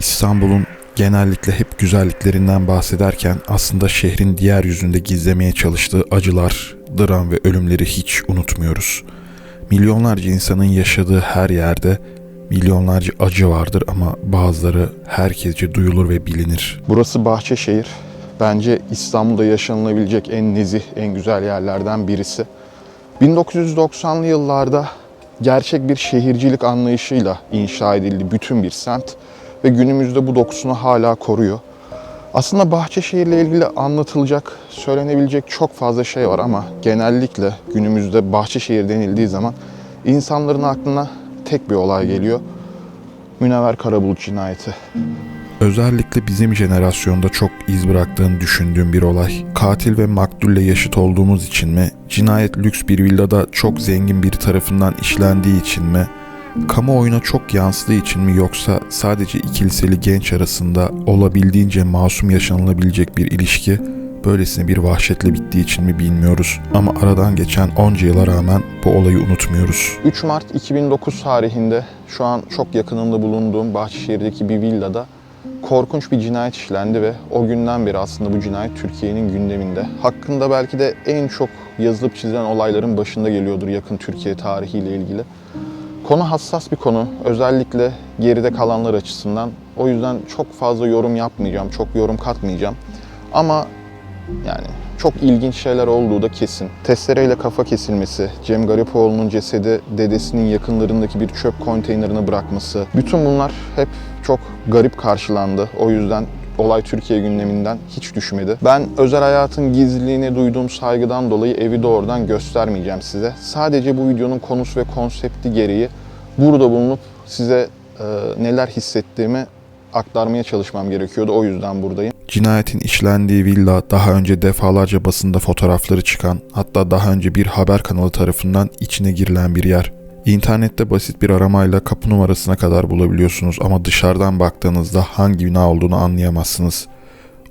İstanbul'un genellikle hep güzelliklerinden bahsederken aslında şehrin diğer yüzünde gizlemeye çalıştığı acılar, dram ve ölümleri hiç unutmuyoruz. Milyonlarca insanın yaşadığı her yerde milyonlarca acı vardır ama bazıları herkesce duyulur ve bilinir. Burası Bahçeşehir. Bence İstanbul'da yaşanılabilecek en nezih, en güzel yerlerden birisi. 1990'lı yıllarda gerçek bir şehircilik anlayışıyla inşa edildi bütün bir semt ve günümüzde bu dokusunu hala koruyor. Aslında Bahçeşehir'le ilgili anlatılacak, söylenebilecek çok fazla şey var ama genellikle günümüzde Bahçeşehir denildiği zaman insanların aklına tek bir olay geliyor. Münevver Karabulut cinayeti. Özellikle bizim jenerasyonda çok iz bıraktığını düşündüğüm bir olay. Katil ve maktulle yaşıt olduğumuz için mi, cinayet lüks bir villada çok zengin biri tarafından işlendiği için mi, kamuoyuna çok yansıdığı için mi yoksa sadece iki liseli genç arasında olabildiğince masum yaşanılabilecek bir ilişki böylesine bir vahşetle bittiği için mi bilmiyoruz. Ama aradan geçen onca yıla rağmen bu olayı unutmuyoruz. 3 Mart 2009 tarihinde şu an çok yakınında bulunduğum Bahçeşehir'deki bir villada korkunç bir cinayet işlendi ve o günden beri aslında bu cinayet Türkiye'nin gündeminde. Hakkında belki de en çok yazılıp çizilen olayların başında geliyordur yakın Türkiye tarihiyle ilgili. Konu hassas bir konu. Özellikle geride kalanlar açısından. O yüzden çok fazla yorum yapmayacağım, çok yorum katmayacağım. Ama yani çok ilginç şeyler olduğu da kesin. Testereyle kafa kesilmesi, Cem Garipoğlu'nun cesedi dedesinin yakınlarındaki bir çöp konteynerine bırakması. Bütün bunlar hep çok garip karşılandı. O yüzden olay Türkiye gündeminden hiç düşmedi. Ben özel hayatın gizliliğine duyduğum saygıdan dolayı evi doğrudan göstermeyeceğim size. Sadece bu videonun konusu ve konsepti gereği burada bulunup size e, neler hissettiğimi aktarmaya çalışmam gerekiyordu. O yüzden buradayım. Cinayetin işlendiği villa daha önce defalarca basında fotoğrafları çıkan, hatta daha önce bir haber kanalı tarafından içine girilen bir yer. İnternette basit bir aramayla kapı numarasına kadar bulabiliyorsunuz ama dışarıdan baktığınızda hangi bina olduğunu anlayamazsınız.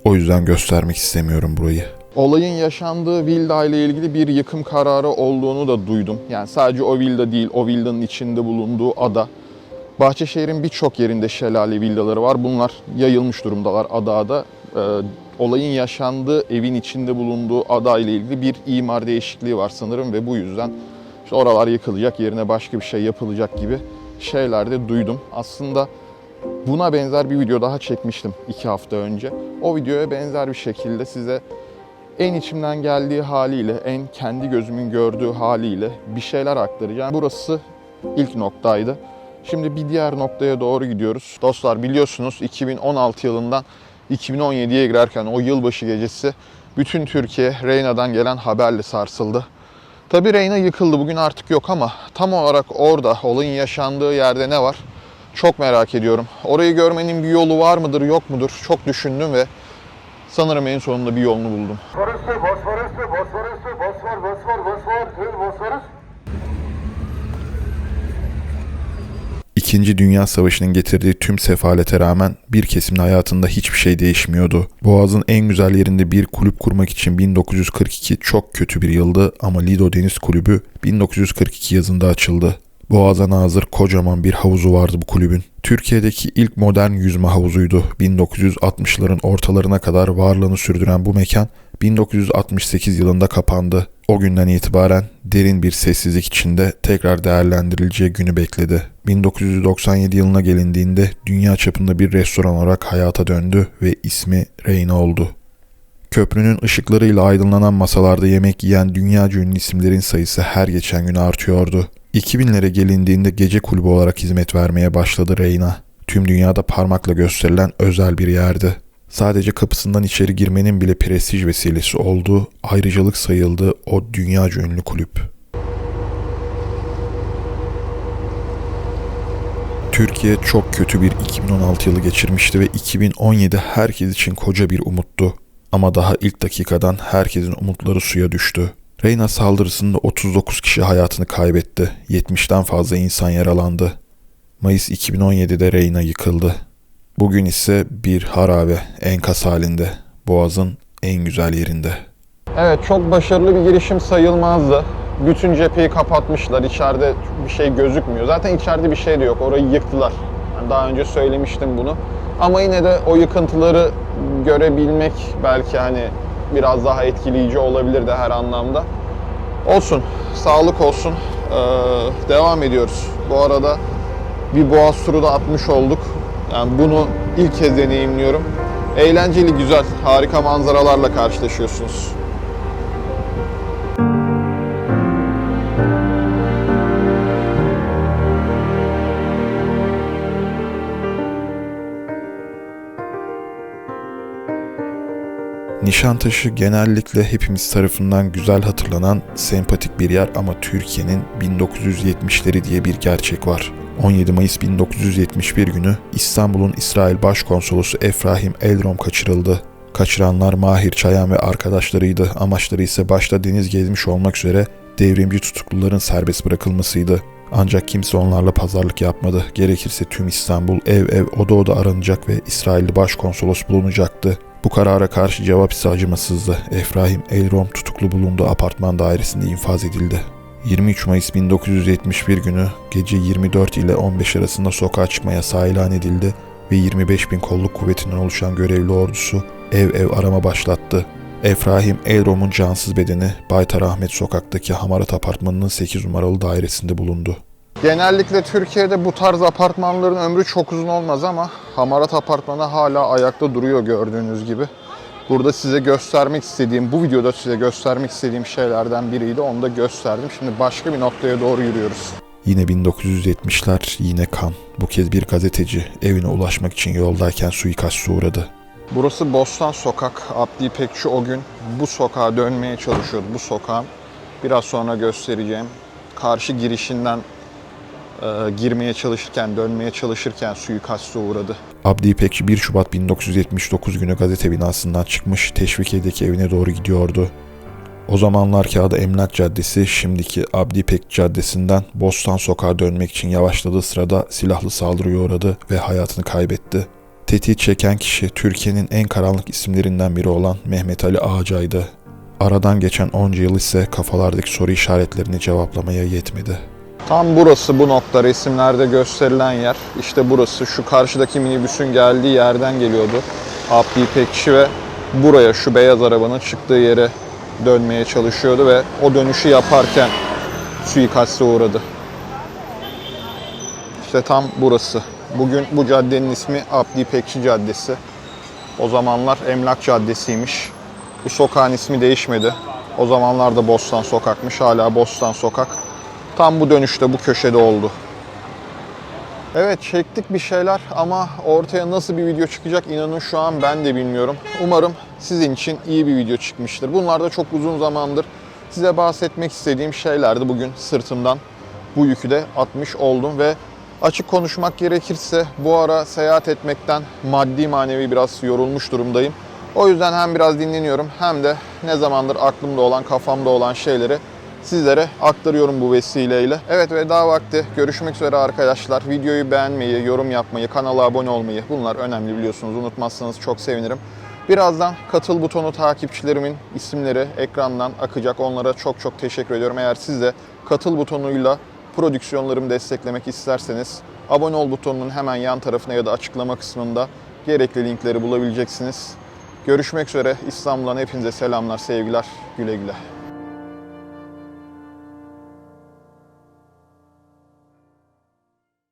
O yüzden göstermek istemiyorum burayı. Olayın yaşandığı villa ile ilgili bir yıkım kararı olduğunu da duydum. Yani sadece o villa değil, o villanın içinde bulunduğu ada. Bahçeşehir'in birçok yerinde şelale villaları var. Bunlar yayılmış durumdalar ada ada. Ee, olayın yaşandığı evin içinde bulunduğu ada ile ilgili bir imar değişikliği var sanırım ve bu yüzden işte oralar yıkılacak, yerine başka bir şey yapılacak gibi şeyler de duydum. Aslında buna benzer bir video daha çekmiştim iki hafta önce. O videoya benzer bir şekilde size en içimden geldiği haliyle, en kendi gözümün gördüğü haliyle bir şeyler aktaracağım. Burası ilk noktaydı. Şimdi bir diğer noktaya doğru gidiyoruz. Dostlar biliyorsunuz 2016 yılından 2017'ye girerken o yılbaşı gecesi bütün Türkiye Reyna'dan gelen haberle sarsıldı. Tabi Reyna yıkıldı bugün artık yok ama tam olarak orada olayın yaşandığı yerde ne var? Çok merak ediyorum. Orayı görmenin bir yolu var mıdır yok mudur? Çok düşündüm ve sanırım en sonunda bir yolunu buldum. Bosforus'tu, Bosforus'tu, Bosforus'tu, Bosfor, Bosfor, Bosfor, Bosforus. İkinci Dünya Savaşı'nın getirdiği tüm sefalete rağmen bir kesimin hayatında hiçbir şey değişmiyordu. Boğaz'ın en güzel yerinde bir kulüp kurmak için 1942 çok kötü bir yıldı ama Lido Deniz Kulübü 1942 yazında açıldı. Boğaz'a nazır kocaman bir havuzu vardı bu kulübün. Türkiye'deki ilk modern yüzme havuzuydu. 1960'ların ortalarına kadar varlığını sürdüren bu mekan 1968 yılında kapandı. O günden itibaren derin bir sessizlik içinde tekrar değerlendirileceği günü bekledi. 1997 yılına gelindiğinde dünya çapında bir restoran olarak hayata döndü ve ismi Reyna oldu. Köprünün ışıklarıyla aydınlanan masalarda yemek yiyen dünya ünlü isimlerin sayısı her geçen gün artıyordu. 2000'lere gelindiğinde gece kulübü olarak hizmet vermeye başladı Reyna. Tüm dünyada parmakla gösterilen özel bir yerdi. Sadece kapısından içeri girmenin bile prestij vesilesi olduğu, ayrıcalık sayıldığı o dünyaca ünlü kulüp. Türkiye çok kötü bir 2016 yılı geçirmişti ve 2017 herkes için koca bir umuttu. Ama daha ilk dakikadan herkesin umutları suya düştü. Reyna saldırısında 39 kişi hayatını kaybetti. 70'ten fazla insan yaralandı. Mayıs 2017'de Reyna yıkıldı. Bugün ise bir harabe, enkaz halinde. Boğaz'ın en güzel yerinde. Evet, çok başarılı bir girişim sayılmazdı. Bütün cepheyi kapatmışlar. İçeride bir şey gözükmüyor. Zaten içeride bir şey de yok. Orayı yıktılar. Yani daha önce söylemiştim bunu. Ama yine de o yıkıntıları görebilmek belki hani biraz daha etkileyici olabilirdi her anlamda. Olsun, sağlık olsun. Ee, devam ediyoruz. Bu arada bir boğaz turu da atmış olduk. Yani bunu ilk kez deneyimliyorum. Eğlenceli, güzel, harika manzaralarla karşılaşıyorsunuz. Nişantaşı genellikle hepimiz tarafından güzel hatırlanan sempatik bir yer ama Türkiye'nin 1970'leri diye bir gerçek var. 17 Mayıs 1971 günü İstanbul'un İsrail Başkonsolosu Efrahim Elrom kaçırıldı. Kaçıranlar Mahir Çayan ve arkadaşlarıydı. Amaçları ise başta deniz gezmiş olmak üzere devrimci tutukluların serbest bırakılmasıydı. Ancak kimse onlarla pazarlık yapmadı. Gerekirse tüm İstanbul ev ev oda oda aranacak ve İsrailli başkonsolos bulunacaktı. Bu karara karşı cevap ise acımasızdı. Efrahim Elrom tutuklu bulunduğu apartman dairesinde infaz edildi. 23 Mayıs 1971 günü gece 24 ile 15 arasında sokağa çıkma yasağı ilan edildi ve 25 bin kolluk kuvvetinden oluşan görevli ordusu ev ev arama başlattı. Efrahim Elrom'un cansız bedeni Baytar Ahmet sokaktaki Hamarat apartmanının 8 numaralı dairesinde bulundu. Genellikle Türkiye'de bu tarz apartmanların ömrü çok uzun olmaz ama Hamarat Apartmanı hala ayakta duruyor gördüğünüz gibi. Burada size göstermek istediğim, bu videoda size göstermek istediğim şeylerden biriydi. Onu da gösterdim. Şimdi başka bir noktaya doğru yürüyoruz. Yine 1970'ler yine kan. Bu kez bir gazeteci evine ulaşmak için yoldayken suikasta uğradı. Burası Bostan Sokak. Abdi İpekçi o gün bu sokağa dönmeye çalışıyordu. Bu sokağın biraz sonra göstereceğim karşı girişinden e, girmeye çalışırken, dönmeye çalışırken suikasta uğradı. Abdi İpekçi 1 Şubat 1979 günü gazete binasından çıkmış Teşvikiye'deki evine doğru gidiyordu. O zamanlarki adı Emlak Caddesi, şimdiki Abdi İpek Caddesi'nden Bostan Sokağa dönmek için yavaşladığı sırada silahlı saldırıya uğradı ve hayatını kaybetti. Tetiği çeken kişi Türkiye'nin en karanlık isimlerinden biri olan Mehmet Ali Ağacay'dı. Aradan geçen onca yıl ise kafalardaki soru işaretlerini cevaplamaya yetmedi. Tam burası bu nokta resimlerde gösterilen yer. İşte burası şu karşıdaki minibüsün geldiği yerden geliyordu. Abdi İpekçi ve buraya şu beyaz arabanın çıktığı yere dönmeye çalışıyordu ve o dönüşü yaparken suikaste uğradı. İşte tam burası. Bugün bu caddenin ismi Abdi İpekçi Caddesi. O zamanlar Emlak Caddesi'ymiş. Bu sokağın ismi değişmedi. O zamanlar da Bostan Sokak'mış. Hala Bostan Sokak. Tam bu dönüşte bu köşede oldu. Evet çektik bir şeyler ama ortaya nasıl bir video çıkacak inanın şu an ben de bilmiyorum. Umarım sizin için iyi bir video çıkmıştır. Bunlar da çok uzun zamandır size bahsetmek istediğim şeylerdi. Bugün sırtımdan bu yükü de atmış oldum ve açık konuşmak gerekirse bu ara seyahat etmekten maddi manevi biraz yorulmuş durumdayım. O yüzden hem biraz dinleniyorum hem de ne zamandır aklımda olan, kafamda olan şeyleri sizlere aktarıyorum bu vesileyle. Evet veda vakti. Görüşmek üzere arkadaşlar. Videoyu beğenmeyi, yorum yapmayı, kanala abone olmayı bunlar önemli biliyorsunuz. Unutmazsanız çok sevinirim. Birazdan katıl butonu takipçilerimin isimleri ekrandan akacak. Onlara çok çok teşekkür ediyorum. Eğer siz de katıl butonuyla prodüksiyonlarımı desteklemek isterseniz abone ol butonunun hemen yan tarafına ya da açıklama kısmında gerekli linkleri bulabileceksiniz. Görüşmek üzere. İstanbul'dan hepinize selamlar, sevgiler. Güle güle.